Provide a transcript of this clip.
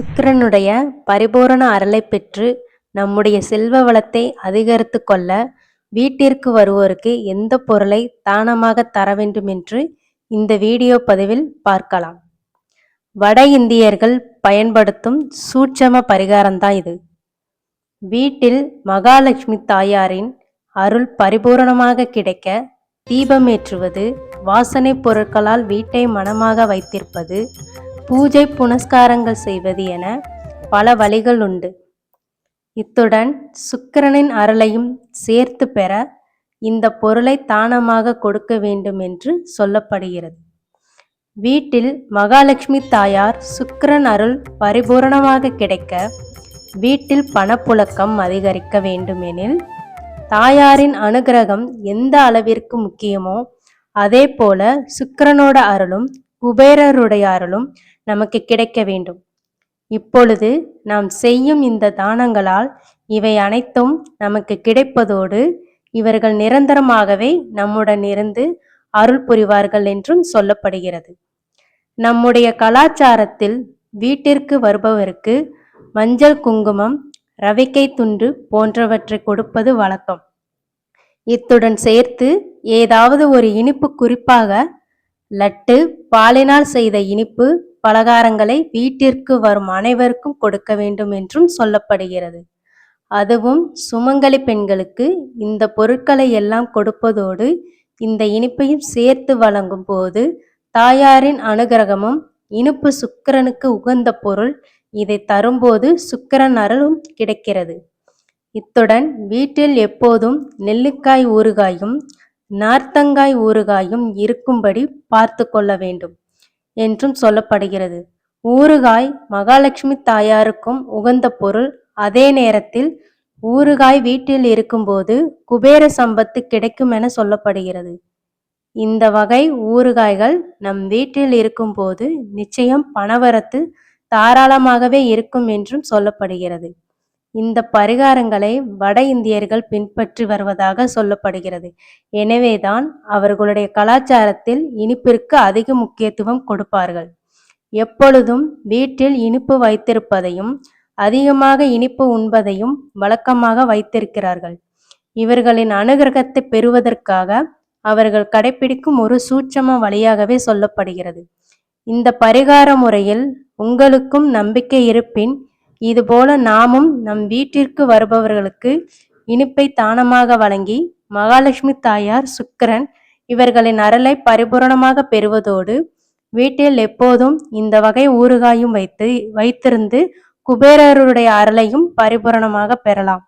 சுக்கிரனுடைய பரிபூரண அருளை பெற்று நம்முடைய செல்வ வளத்தை அதிகரித்து கொள்ள வீட்டிற்கு வருவோருக்கு எந்த பொருளை தானமாக தர வேண்டும் என்று இந்த வீடியோ பதிவில் பார்க்கலாம். வட இந்தியர்கள் பயன்படுத்தும் சூட்சம பரிகாரம்தான் இது. வீட்டில் மகாலட்சுமி தாயாரின் அருள் பரிபூரணமாக கிடைக்க தீபமேற்றுவது வாசனை பொருட்களால் வீட்டை மனமாக வைத்திருப்பது பூஜை புனஸ்காரங்கள் செய்வது என பல வழிகள் உண்டு. இத்துடன் சுக்கிரனின் அருளையும் சேர்த்து பெற இந்த பொருளை தானமாக கொடுக்க வேண்டும் என்று சொல்லப்படுகிறது. வீட்டில் மகாலட்சுமி தாயார் சுக்கிரன் அருள் பரிபூரணமாக கிடைக்க வீட்டில் பணப்புழக்கம் அதிகரிக்க வேண்டுமெனில் தாயாரின் அனுகிரகம் எந்த அளவிற்கு முக்கியமோ அதே போல சுக்கிரனோட அருளும் குபேரருடைய அருளும் நமக்கு கிடைக்க வேண்டும். இப்பொழுது நாம் செய்யும் இந்த தானங்களால் இவை அனைத்தும் நமக்கு கிடைப்பதோடு இவர்கள் நிரந்தரமாகவே நம்முடன் இருந்து அருள் புரிவார்கள் என்றும் சொல்லப்படுகிறது. நம்முடைய கலாச்சாரத்தில் வீட்டிற்கு வருபவருக்கு மஞ்சள் குங்குமம் ரவிக்கை துண்டு போன்றவற்றை கொடுப்பது வழக்கம். இத்துடன் சேர்த்து ஏதாவது ஒரு இனிப்பு குறிப்பாக லட்டு பாலினால் செய்த இனிப்பு பலகாரங்களை வீட்டிற்கு வரும் அனைவருக்கும் கொடுக்க வேண்டும் என்றும் சொல்லப்படுகிறது. அதுவும் சுமங்கலி பெண்களுக்கு இந்த பொருட்களை எல்லாம் கொடுப்பதோடு இந்த இனிப்பையும் சேர்த்து வழங்கும் போது தாயாரின் அனுகிரகமும் இனிப்பு சுக்கிரனுக்கு உகந்த பொருள் இதை தரும்போது சுக்கிரன் அருளும் கிடைக்கிறது. இத்துடன் வீட்டில் எப்போதும் நெல்லிக்காய் ஊறுகாயும் நார்த்தங்காய் ஊறுகாயும் இருக்கும்படி பார்த்து கொள்ள வேண்டும் என்றும் சொல்லப்படுகிறது. ஊறுகாய் மகாலட்சுமி தாயாருக்கும் உகந்த பொருள். அதே நேரத்தில் ஊறுகாய் வீட்டில் இருக்கும்போது குபேர சம்பத்து கிடைக்கும் என சொல்லப்படுகிறது. இந்த வகை ஊறுகாய்கள் நம் வீட்டில் இருக்கும்போது நிச்சயம் பணவரத்து தாராளமாகவே இருக்கும் என்றும் சொல்லப்படுகிறது. இந்த பரிகாரங்களை வட இந்தியர்கள் பின்பற்றி வருவதாக சொல்லப்படுகிறது. எனவேதான் அவர்களுடைய கலாச்சாரத்தில் இனிப்பிற்கு அதிக முக்கியத்துவம் கொடுப்பார்கள். எப்பொழுதும் வீட்டில் இனிப்பு வைத்திருப்பதையும் அதிகமாக இனிப்பு உண்பதையும் வழக்கமாக வைத்திருக்கிறார்கள். இவர்களின் அனுகிரகத்தை பெறுவதற்காக அவர்கள் கடைபிடிக்கும் ஒரு சூட்சம வழியாகவே சொல்லப்படுகிறது. இந்த பரிகார முறையில் உங்களுக்கும் நம்பிக்கை இருப்பின் இதுபோல நாமும் நம் வீட்டிற்கு வருபவர்களுக்கு இனிப்பை தானமாக வழங்கி மகாலட்சுமி தாயார் சுக்கிரன் இவர்களின் அருளை பரிபூரணமாக பெறுவதோடு வீட்டில் எப்போதும் இந்த வகை ஊறுகாயும் வைத்து வைத்திருந்து குபேரருடைய அருளையும் பரிபூரணமாக பெறலாம்.